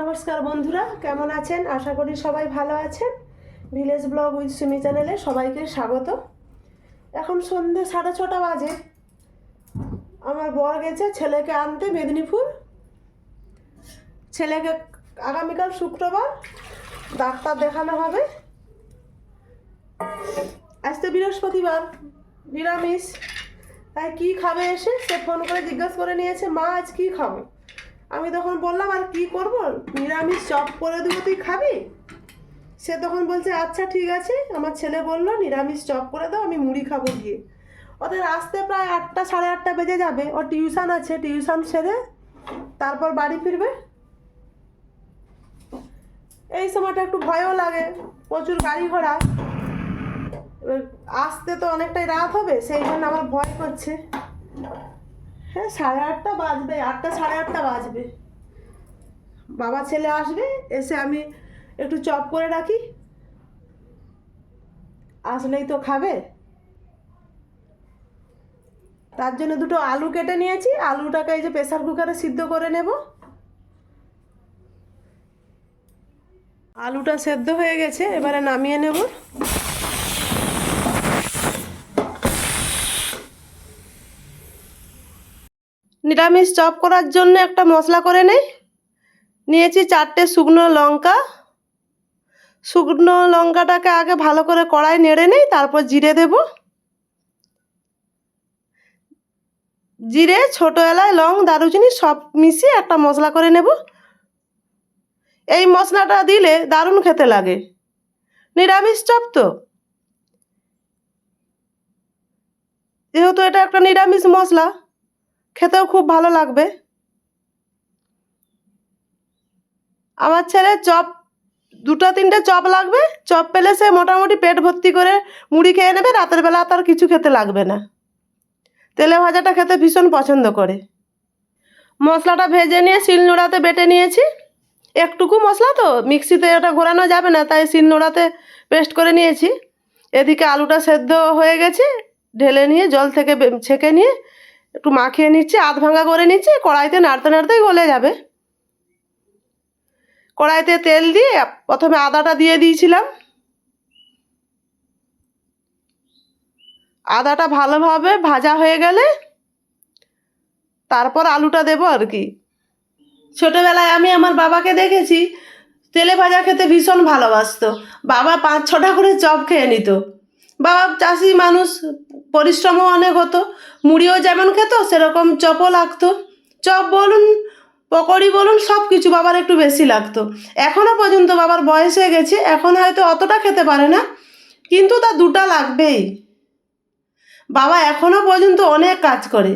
নমস্কার বন্ধুরা, কেমন আছেন? আশা করি সবাই ভালো আছেন। ভিলেজ ব্লগ উইথ সুমি চ্যানেলে সবাইকে স্বাগত। এখন সন্ধে সাড়ে ছটা বাজে। আমার বর গেছে ছেলেকে আনতে মেদিনীপুর। ছেলেকে আগামীকাল শুক্রবার ডাক্তার দেখানো হবে। আজ তো বৃহস্পতিবার, নিরামিষ। তাই কী খাবে এসে সে ফোন করে জিজ্ঞাসা করে নিয়েছে, মা, আজ কী খাব? আমি তখন বললাম, আর কি করব? নিরামিষ চপ করে দেবো, তুই খাবি? সে তখন বলছে আচ্ছা ঠিক আছে। আমার ছেলে বলল, নিরামিষ চপ করে দাও, আমি মুড়ি খাব গিয়ে। ওদের আসতে প্রায় আটটা, সাড়ে আটটা বেজে যাবে। ও টিউশন আছে, টিউশন সেরে তারপর বাড়ি ফিরবে। এই সময়টা একটু ভয়ও লাগে, প্রচুর গাড়ি ঘোড়া। আসতে তো অনেকটাই রাত হবে, সেই জন্য আমার ভয় করছে। হ্যাঁ সাড়ে আটটা বাজবে, আটটা সাড়ে আটটা বাজবে। বাবা ছেলে আসবে, এসে আমি একটু চপ করে রাখি। আসলেই তো খাবে। তার জন্য দুটো আলু কেটে নিয়েছি। আলুটাকে এই যে প্রেসার কুকারে সিদ্ধ করে নেব। আলুটা সেদ্ধ হয়ে গেছে, এবারে নামিয়ে নেব। নিরামিষ চপ করার জন্য একটা মশলা করে নেই। নিয়েছি চারটে শুকনো লঙ্কা। শুকনো লঙ্কাটাকে আগে ভালো করে কড়াই নেড়ে নেই, তারপর জিরে দেব। জিরে, ছোটো এলাচ, লং, দারুচিনি সব মিশিয়ে একটা মশলা করে নেব। এই মশলাটা দিলে দারুণ খেতে লাগে। নিরামিষ চপ তো। যেহেতু এটা একটা নিরামিষ মশলা খেতেও খুব ভালো লাগবে। আমার ছেলে চপ, দুটো তিনটে চপ লাগবে। চপ পেলে সে মোটামুটি পেট ভর্তি করে মুড়ি খেয়ে নেবে, রাতের বেলা তার কিছু খেতে লাগবে না। তেলে ভাজাটা খেতে ভীষণ পছন্দ করে। মশলাটা ভেজে নিয়ে শিলনোড়াতে বেটে নিয়েছি। একটুকু মশলা তো, মিক্সিতে ওটা ঘোরানো যাবে না, তাই শিলনোড়াতে পেস্ট করে নিয়েছি। এদিকে আলুটা সেদ্ধ হয়ে গেছে, ঢেলে নিয়ে জল থেকে ছেঁকে নিয়ে একটু মাখিয়ে নিচ্ছি আধ ভাঙা করে নিচ্ছি, কড়াইতে নাড়তে নাড়তেই গলে যাবে। কড়াইতে তেল দিয়ে প্রথমে আদাটা দিয়ে দিয়েছিলাম। আদাটা ভালোভাবে ভাজা হয়ে গেলে তারপর আলুটা দেবো আর কি। ছোটোবেলায় আমি আমার বাবাকে দেখেছি, তেলে ভাজা খেতে ভীষণ ভালোবাসতো। বাবা পাঁচ ছটা করে চপ খেয়ে নিত। বাবা চাষি মানুষ পরিশ্রমও অনেক হতো, মুড়িও যেমন খেত, সেরকম চপও লাগতো। চপ বলুন, পকোড়ি বলুন সব কিছু বাবার একটু বেশি লাগতো। এখনও পর্যন্ত বাবার বয়স হয়ে গেছে, এখন হয়তো অতটা খেতে পারে না, কিন্তু তা দুটা লাগবেই। বাবা এখনও পর্যন্ত অনেক কাজ করে।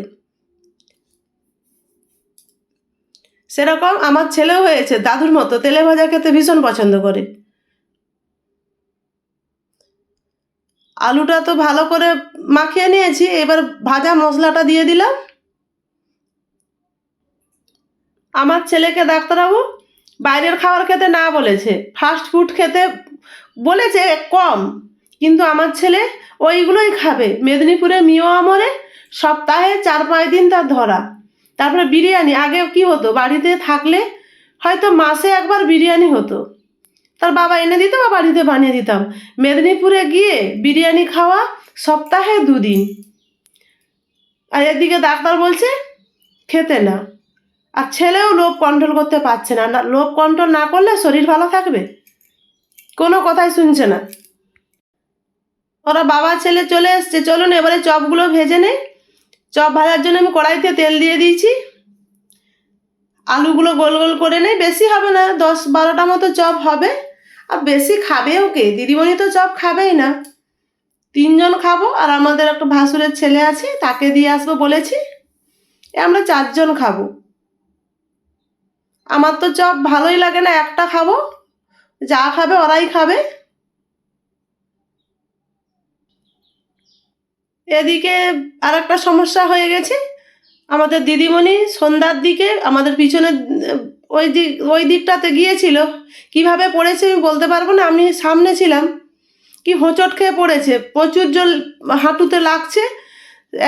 সেরকম আমার ছেলেও হয়েছে, দাদুর মতো তেলে ভাজা খেতে ভীষণ পছন্দ করে। আলুটা তো ভালো করে মাখিয়ে নিয়েছি, এবার ভাজা মশলাটা দিয়ে দিলাম। আমার ছেলেকে ডাক্তারবাবু বাইরের খাবার খেতে না বলেছে ফাস্ট ফুড খেতে বলেছে কম, কিন্তু আমার ছেলে ওইগুলোই খাবে। মেদিনীপুরে মিও আমরে সপ্তাহে চার পাঁচ দিন তার ধরা। তারপরে বিরিয়ানি, আগে কি হতো, বাড়িতে থাকলে হয়তো মাসে একবার বিরিয়ানি হতো। তার বাবা এনে দিত বা বাড়িতে বানিয়ে দিতাম। মেদিনীপুরে গিয়ে বিরিয়ানি খাওয়া সপ্তাহে দুদিন। আর এদিকে ডাক্তার বলছে, খেতে না। আর ছেলেও লোভ কন্ট্রোল করতে পারছে না, লোভ কন্ট্রোল না করলে শরীর ভালো থাকবে? কোনো কথাই শুনছে না। ওরা বাবা, ছেলে চলে এসছে। চলুন, এবারে চপগুলো ভেজে নেই। চপ ভাজার জন্য আমি কড়াইতে তেল দিয়ে দিয়েছি। আলুগুলো গোল গোল করে নেই। বেশি হবে না, দশ বারোটা মতো চপ হবে। আর বেশি খাবেও কে? দিদিমণি তো চপ খাবেই না। তিনজন খাব আর আমাদের একটা ভাসুরের ছেলে আছে, তাকে দিয়ে আসব বলেছি আমরা চারজন খাব। আমার তো চপ ভালোই লাগে না, একটা খাব, যা খাবে ওরাই খাবে। এদিকে আর একটা সমস্যা হয়ে গেছে, আমাদের দিদিমণি সন্ধ্যার দিকে আমাদের পিছনে ওই দিক, ওই দিকটাতে গিয়েছিল। কীভাবে পড়েছে আমি বলতে পারব না, আমি সামনে ছিলাম। কি হোঁচট খেয়ে পড়েছে, প্রচুর জল, হাঁটুতে লাগছে।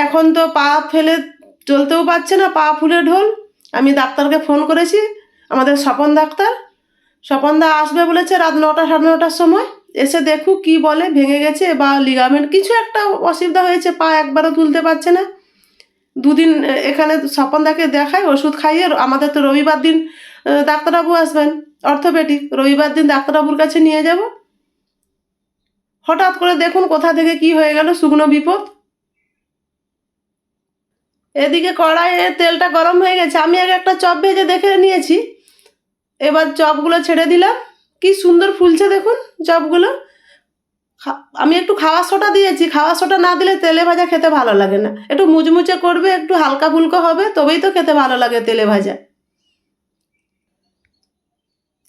এখন তো পা ফেলে চলতেও পারছে না, পা ফুলে ঢোল। আমি ডাক্তারকে ফোন করেছি, আমাদের স্বপন ডাক্তার। স্বপনদা আসবে বলেছে রাত নটা, সাড়ে নটার সময়। এসে দেখুক কি বলে, ভেঙে গেছে বা লিগামেন্ট কিছু একটা অসুবিধা হয়েছে, পা একবারও তুলতে পারছে না। দুদিন এখানে স্বপনদাকে দেখায়, ওষুধ খাইয়ে, আমাদের তো রবিবার দিন ডাক্তারবাবু আসবেন, অর্থোপেডিক, রবিবার দিন ডাক্তারবাবুর কাছে নিয়ে যাব। হঠাৎ করে দেখুন কোথা থেকে কি হয়ে গেল শুকনো বিপদ। এদিকে কড়াইয়ে তেলটা গরম হয়ে গেছে, আমি আগে একটা চপ ভেজে দেখে নিয়েছি। এবার চপগুলো ছেড়ে দিলাম, কি সুন্দর ফুলছে দেখুন চপগুলো। আমি একটু খাওয়া সোটা দিয়েছি খাওয়া সোটা না দিলে তেলে ভাজা খেতে ভালো লাগে না। একটু মুচমুচে করবে, একটু হালকা ফুলকো হবে, তবেই তো খেতে ভালো লাগে তেলে ভাজা।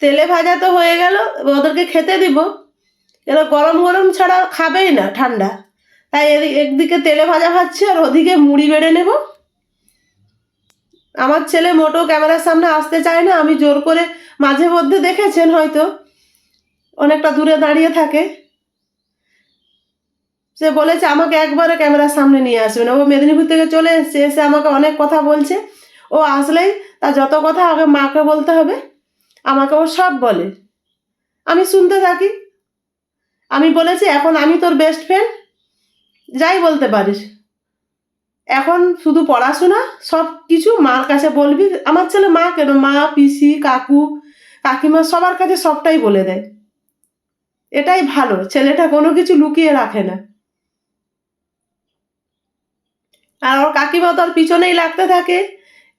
তেলে ভাজা তো হয়ে গেল ওদেরকে খেতে দিব। এরা গরম গরম ছাড়া খাবেই না ঠান্ডা। তাই একদিকে তেলে ভাজা ভাজছি আর ওদিকে মুড়ি বেড়ে নেব। আমার ছেলে মোটো ক্যামেরার সামনে আসতে চায় না, আমি জোর করে মাঝে মধ্যে দেখেছেন হয়তো। অনেকটা দূরে দাঁড়িয়ে থাকে। সে বলেছে, আমাকে একবারে ক্যামেরার সামনে নিয়ে আসবে না। ও মেদিনীপুর থেকে চলে এসছে এসে আমাকে অনেক কথা বলছে। ও আসলেই তা যত কথা আগে মাকে বলতে হবে। আমাকে ও সব বলে। আমি শুনতে থাকি। আমি বলেছি, এখন আমি তোর বেস্ট ফ্রেন্ড যাই বলতে পারিস। এখন শুধু পড়াশোনা, সব কিছু মার কাছে বলবি। আমার ছেলে মা কেন? মা, পিসি, কাকু, কাকিমা সবার কাছে সবটাই বলে দেয়। এটাই ভালো, ছেলেটা কোনো কিছু লুকিয়ে রাখে না। আর ওর কাকিমা তোর পিছনেই লাগতে থাকে।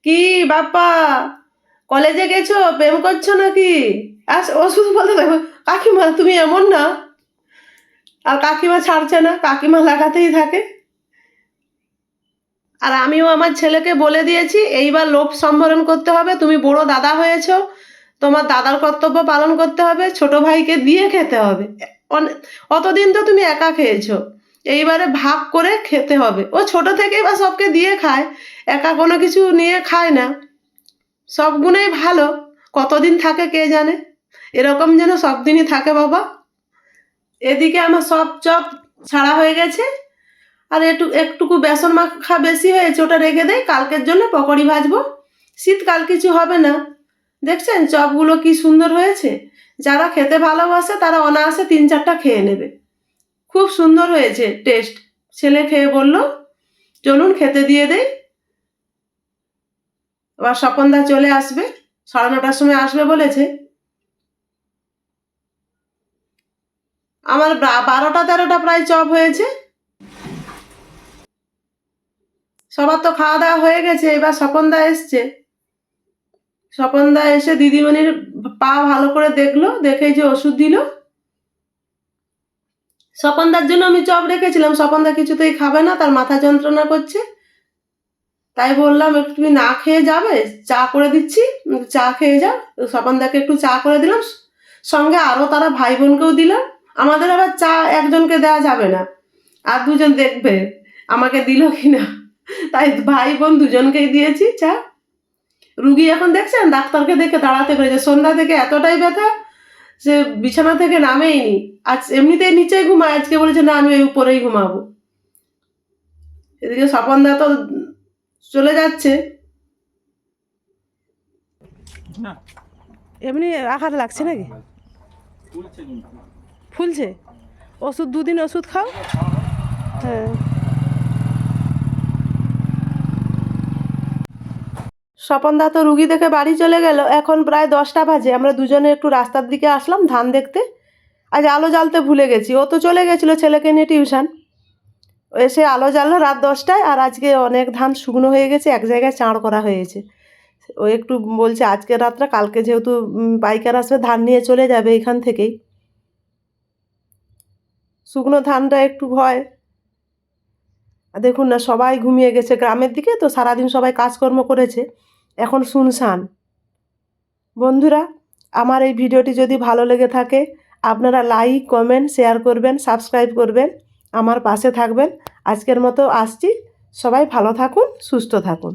কি বাপ্পা! কলেজে গেছো? প্রেম করছ নাকি? আর ও শুধু বলতে থাকো কাকিমা, তুমি এমন না। আর কাকিমা ছাড়ছে না, কাকিমা লাগাতেই থাকে। আর আমিও আমার ছেলেকে বলে দিয়েছি, এইবার লোভ সম্বরণ করতে হবে। তুমি বড় দাদা হয়েছ, তোমার দাদার কর্তব্য পালন করতে হবে, ছোট ভাইকে দিয়ে খেতে হবে। অতদিন তো তুমি একা খেয়েছো। এইবারে ভাগ করে খেতে হবে। ও ছোট থেকেই বা সবকে দিয়ে খায়, একা কোনো কিছু নিয়ে খায় না। সব গুণেই ভালো। কতদিন থাকে কে জানে? এরকম যেন সব দিনই থাকে বাবা। এদিকে আমার সব চপ ছাড়া হয়ে গেছে। আর একটু, একটুকু বেসন মাখা বেশি হয়েছে, ওটা রেখে দেয় কালকের জন্য পকোড়ি ভাজবো। শীতকাল কিছু হবে না। দেখছেন চপগুলো কি সুন্দর হয়েছে? যারা খেতে ভালোবাসে, তারা অনায়াসে তিন চারটা খেয়ে নেবে। খুব সুন্দর হয়েছে টেস্ট। ছেলে খেয়ে বলল, চলুন খেতে দিয়ে দেই। এবার স্বপনদা চলে আসবে। সাড়ে নটার সময় আসবে বলেছে। আমার বারোটা তেরোটা প্রায় চপ হয়েছে। সবার তো খাওয়া দাওয়া হয়ে গেছে, এবার স্বপনদা এসছে। স্বপনদা এসে দিদিমণির পা ভালো করে দেখল, দেখে যে ওষুধ দিল। স্বপনদার জন্য আমি চপ রেখেছিলাম স্বপনদা কিছুতেই খাবে না, তার মাথা যন্ত্রণা করছে। তাই বললাম, একটু তুমি না খেয়ে যাবে? চা করে দিচ্ছি, চা খেয়ে যাও স্বপনদাকে একটু চা করে দিলাম। সঙ্গে আরও তারা ভাই বোনকেও দিলাম। আমাদের আবার চা একজনকে দেওয়া যাবে না। আর দুজন দেখবে, আমাকে দিল কি না তাই ভাই বোন দুজনকেই দিয়েছি চা। রুগী এখন দেখছেন? ডাক্তারকে দেখে দাঁড়াতে পেরেছে। সন্ধ্যা থেকে এতটাই ব্যথা সে বিছানা থেকে নামেইনি। আজ এমনিতেই নিচেই ঘুমায়। আজকে বলেছে, না, আমি ওই উপরেই ঘুমাবো। এদিকে স্বপনদা তো চলে যাচ্ছে। না। এমনি আঘাত লাগছে নাকি? ফুলছে ওষুধ দুদিন ওষুধ খাও? হ্যাঁ। স্বপনদা তো রুগী দেখে বাড়ি চলে গেল। এখন প্রায় দশটা বাজে। আমরা দুজনে একটু রাস্তার দিকে আসলাম ধান দেখতে। আজ আলো জ্বালতে ভুলে গেছি। ও তো চলে গেছিল ছেলেকে নিয়ে টিউশন। এসে আলো জ্বাললো রাত দশটায়, আর আজকে অনেক ধান শুকনো হয়ে গেছে, এক জায়গায় চাঁড় করা হয়েছে। ও একটু বলছে আজকে রাতটা, কালকে যেহেতু পাইকার আসবে, ধান নিয়ে চলে যাবে এখান থেকেই। শুকনো ধানটা একটু ভয়। আর দেখুন না, সবাই ঘুমিয়ে গেছে গ্রামের দিকে, তো সারাদিন সবাই কাজকর্ম করেছে। এখন শুনশান। বন্ধুরা, আমার এই ভিডিওটি যদি ভালো লেগে থাকে, আপনারা লাইক, কমেন্ট, শেয়ার করবেন, সাবস্ক্রাইব করবেন। আমার পাশে থাকবেন। আজকের মতো আসছি। সবাই ভালো থাকুন সুস্থ থাকুন।